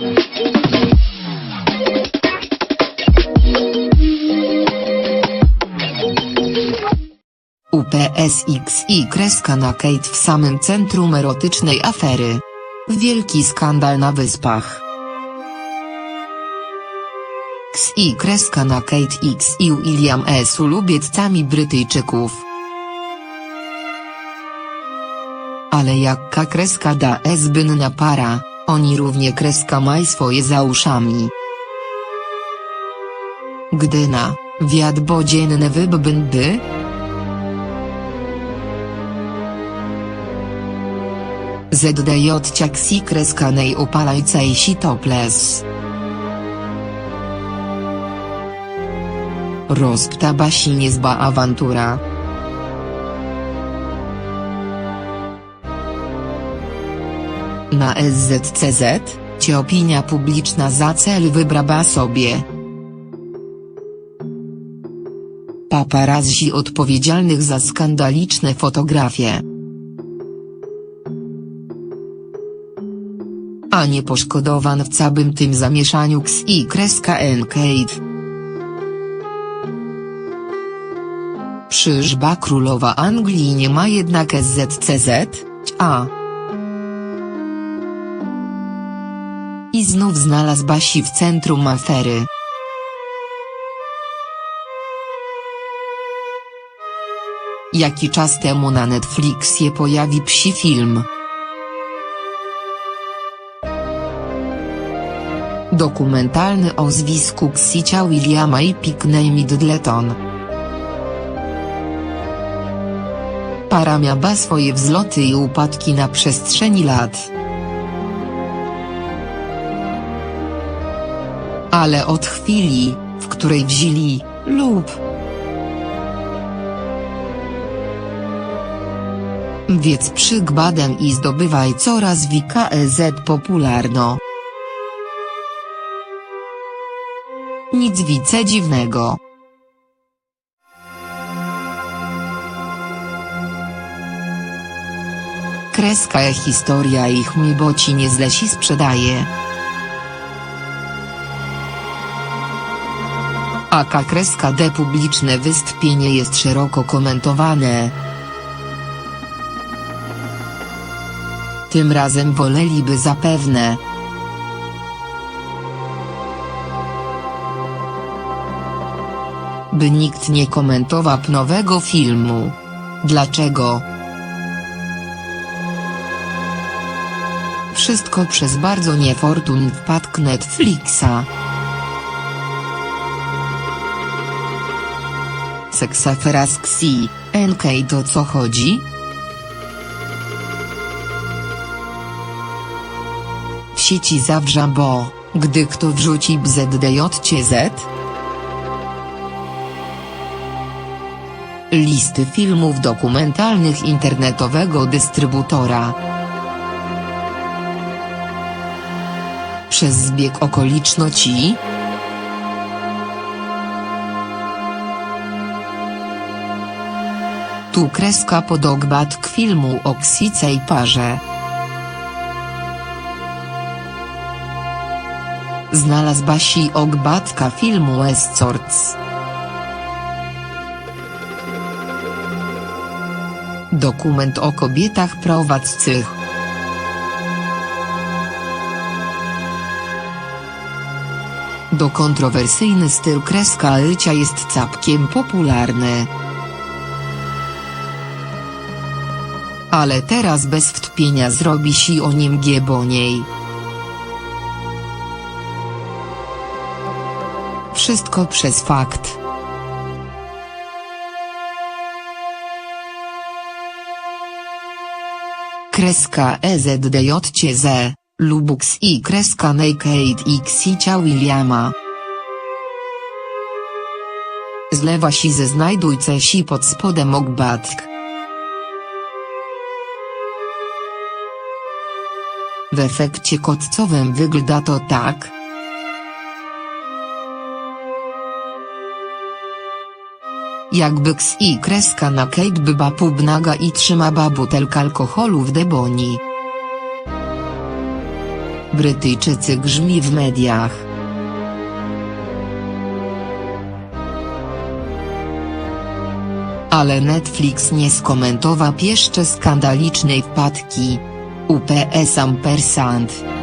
UPSXI kreska na Kate w samym centrum erotycznej afery. Wielki skandal na wyspach. XI kreska na Kate X i William S. ulubiecami Brytyjczyków. Ale jaka kreska da zbynna para, oni równie kreska maj swoje za uszami. Gdyna, wiat bodzienne wybbyn by? ZDJ ciaksi kreskanej upalajcej topless. Rozpta basi niezba awantura. Na SZCZ, ci opinia publiczna za cel wybrała sobie. Paparazzi odpowiedzialnych za skandaliczne fotografie. A nie poszkodowan w całym tym zamieszaniu ks i kreska Encade. Przyżba królowa Anglii nie ma jednak SZCZ, a. I znów znalazł Basi w centrum afery. Jaki czas temu na Netflixie pojawi psi film. Dokumentalny o zwisku Ksicia Williama i Pickney Middleton. Para miała swoje wzloty i upadki na przestrzeni lat. Ale od chwili, w której wzięli, lub Wiec przygbadę i zdobywaj coraz WKEZ popularno. Nic wice dziwnego. Kreska e historia ich mi boci nie zlesi sprzedaje. Aka kreska D publiczne wystąpienie jest szeroko komentowane. Tym razem woleliby zapewne. By nikt nie komentował nowego filmu. Dlaczego? Wszystko przez bardzo niefortun wpadk Netflixa. Seksafera z Xi, NK to co chodzi? W sieci zawrza bo, gdy kto wrzuci bzdjcz Listy filmów dokumentalnych internetowego dystrybutora. Przez zbieg okoliczności? Tu kreska podogbatk filmu o ksicej parze. Znalazł Basi ogbatka filmu Escorts. Dokument o kobietach prowadzcych. Do kontrowersyjny styl kreska życia jest całkiem popularny. Ale teraz bez wtpienia zrobi się o nim gieboniej. Wszystko przez fakt. Kreska EZDJCZ, Lubux i kreska Naked X Cia Williama. Zlewa si ze znajdujce si pod spodem ogbatk. W efekcie kotcowym wygląda to tak. Jakby ks i kreska na Kate byba pubnaga i trzyma butelkę alkoholu w deboni. Brytyjczycy grzmi w mediach. Ale Netflix nie skomentował jeszcze skandalicznej wpadki. UPS ampersand.